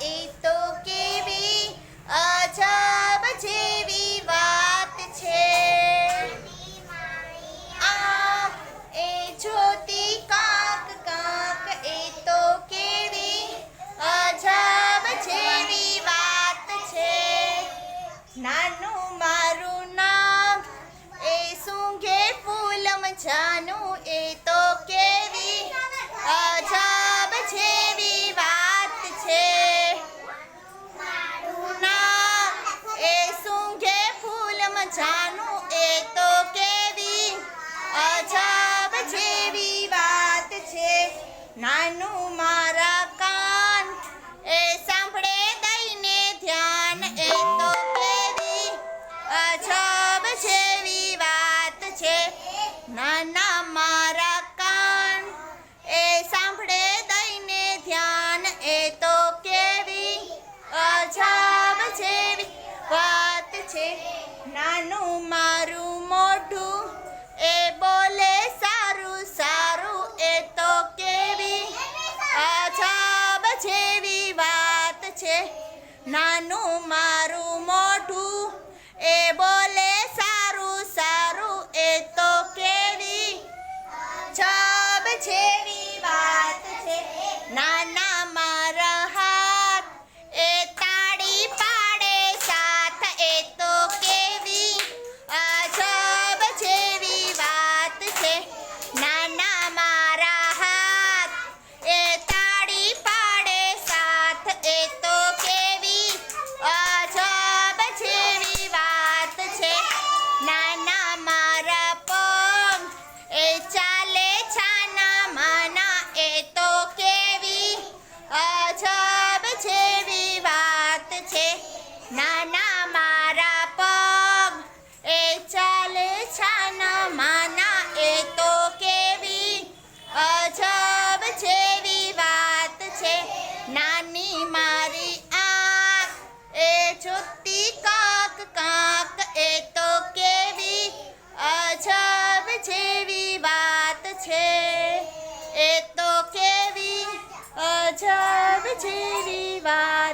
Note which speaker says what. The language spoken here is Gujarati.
Speaker 1: y. મજાનું એ તો કેવી અજાબ જેવી વાત છે. નાનું મારા કાન એ સાંભળે દઈને ધ્યાન. એ તો કેવી અજાબ જેવી વાત છે. નાના મારા કાન એ સાંભળે દઈને ધ્યાન. એ તો કેવી અજાબ જેવી વાત છે. નાનું મારું મોઢું, એ બોલે સારું સારું, એ તો કેવી અજાબ જેવી વાત છે. નાનું મારું મોઢું, એ નાના મારા પગ એ ચાલે છાના માના એ તો કેવી અજબ જેવી વાત છે નાની મારી આંખ એ જોતી કાક કાક એ તો કેવી અજબ જેવી વાત છે એ તો કેવી અજબ જેવી વાત